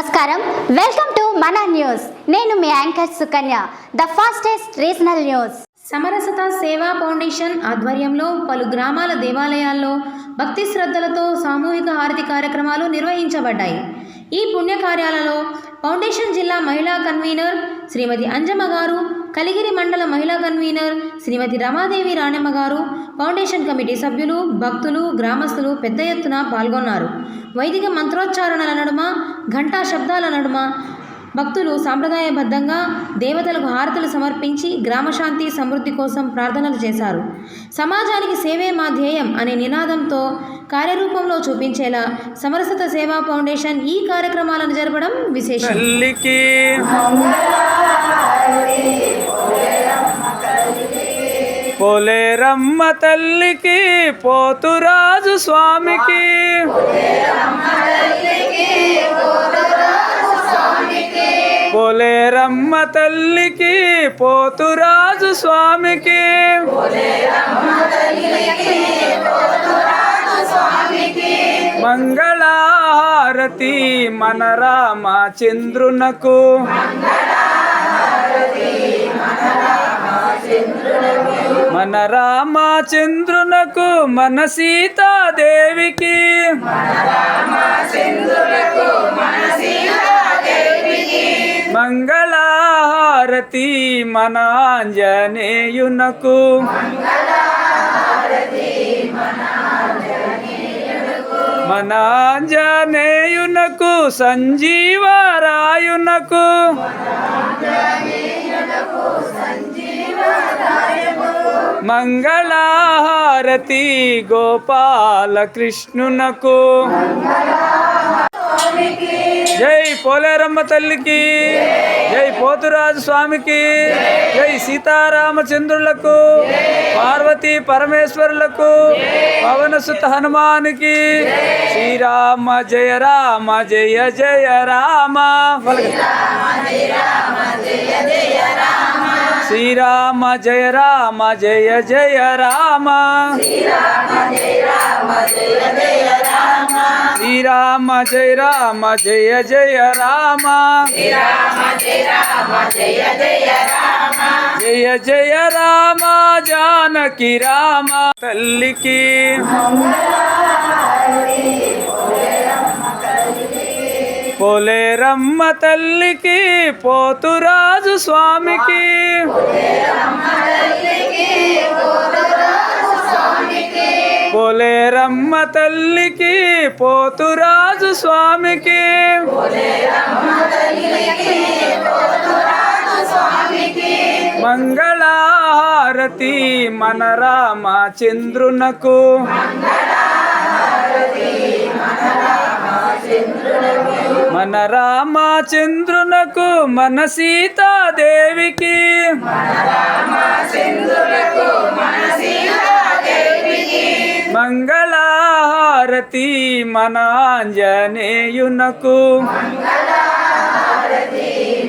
నమస్కారం. Welcome to మన news నేను మీ anchor Sukanya. The fastest regional news Samarasata Seva foundation ఆధ్వర్యంలో పలు గ్రామాల దేవాలయాల్లో భక్తి శ్రద్ధలతో సామూహిక హారతి కార్యక్రమాలు నిర్వహించబడ్డాయి. ఈ పుణ్యకార్యాలలో ఫౌండేషన్ జిల్లా మహిళా కన్వీనర్ శ్రీమతి అంజమ్మ గారు కలిగిరి మండల మహిళా కన్వీనర్ శ్రీమతి రమాదేవి రాణమ్మ గారు ఫౌండేషన్ కమిటీ సభ్యులు భక్తులు గ్రామస్తులు పెద్ద ఎత్తున పాల్గొన్నారు. వైదిక మంత్రోచ్చారణల నడుమ ఘంటా శబ్దాల నడుమ భక్తులు సాంప్రదాయబద్ధంగా దేవతలకు హారతులు సమర్పించి గ్రామశాంతి సమృద్ధి కోసం ప్రార్థనలు చేశారు. సమాజానికి సేవే మా ధ్యేయం అనే నినాదంతో కార్యరూపంలో చూపించేలా సమరసత సేవా ఫౌండేషన్ ఈ కార్యక్రమాలను జరపడం విశేషం. పోలేరమ్మ తల్లికి పోతురాజు స్వామికి. పోలేరమ్మ తల్లికి పోతురాజు స్వామికి. మంగళహారతి మన రామచంద్రునకు మన రామచంద్రునకు మన సీతాదేవికి. మంగళహారతి మన ఆంజనేయునకు మన ఆంజనేయునకు సంజీవరాయునకు. మంగళహారతి గోపాల కృష్ణునకు జై పోలేరమ్మ తల్లికి జై పోతురాజు స్వామికి జై సీతారామచంద్రులకు పార్వతీ పరమేశ్వరులకు పవనసుత హనుమానికి. శ్రీరామ జయ రామ జయ జయ రామ. శ్రీరామ జయ రామ జయ జయ రామ. శ్రీరామ జయ రామ జయ జయ రామ. జయ జయ రామ జానకి రామ. తల్లికి పోలేరమ్మ తల్లికి పోతురాజు స్వామికి. పోలేరమ్మ తల్లికి పోతురాజు స్వామికి. మంగళహారతి మన రామచంద్రునకు. మన రామచంద్రునకు మన సీతాదేవికి. మంగళహారతి మన ఆంజనేయునకు మన ఆంజనేయునకు